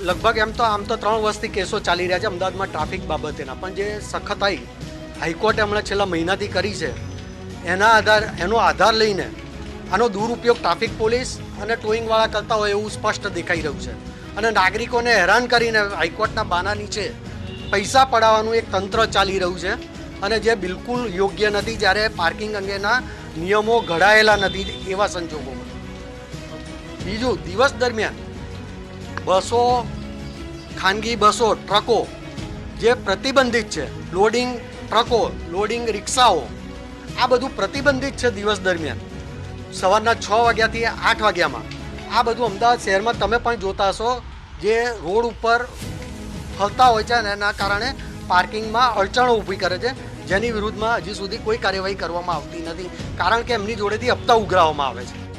લગભગ એમ તો આમ તો ત્રણ વર્ષથી કેસો ચાલી રહ્યા છે અમદાવાદમાં ટ્રાફિક બાબતેના. પણ જે સખતાઈ હાઈકોર્ટે હમણાં છેલ્લા મહિનાથી કરી છે, એના આધાર, એનો આધાર લઈને આનો દુરુપયોગ ટ્રાફિક પોલીસ અને ટોઈંગવાળા કરતા હોય એવું સ્પષ્ટ દેખાઈ રહ્યું છે. અને નાગરિકોને હેરાન કરીને હાઈકોર્ટના બાના નીચે પૈસા પડાવવાનું એક તંત્ર ચાલી રહ્યું છે. અને જે બિલકુલ યોગ્ય નથી, જ્યારે પાર્કિંગ અંગેના નિયમો ઘડાયેલા નથી એવા સંજોગોમાં. બીજું, દિવસ દરમિયાન બસો, ખાનગી બસો, ટ્રકો, જે પ્રતિબંધિત છે, લોડિંગ ટ્રકો, લોડિંગ રિક્ષાઓ, આ બધું પ્રતિબંધિત છે દિવસ દરમિયાન. સવારના છ વાગ્યાથી આઠ વાગ્યામાં. આ બધું અમદાવાદ શહેરમાં તમે પણ જોતા હશો, જે રોડ ઉપર ફરતા હોય છે અને એના કારણે પાર્કિંગમાં અડચણો ઊભી કરે છે. જેની વિરુદ્ધમાં હજી સુધી કોઈ કાર્યવાહી કરવામાં આવતી નથી, કારણ કે એમની જોડેથી હપ્તા ઉઘરાવવામાં આવે છે.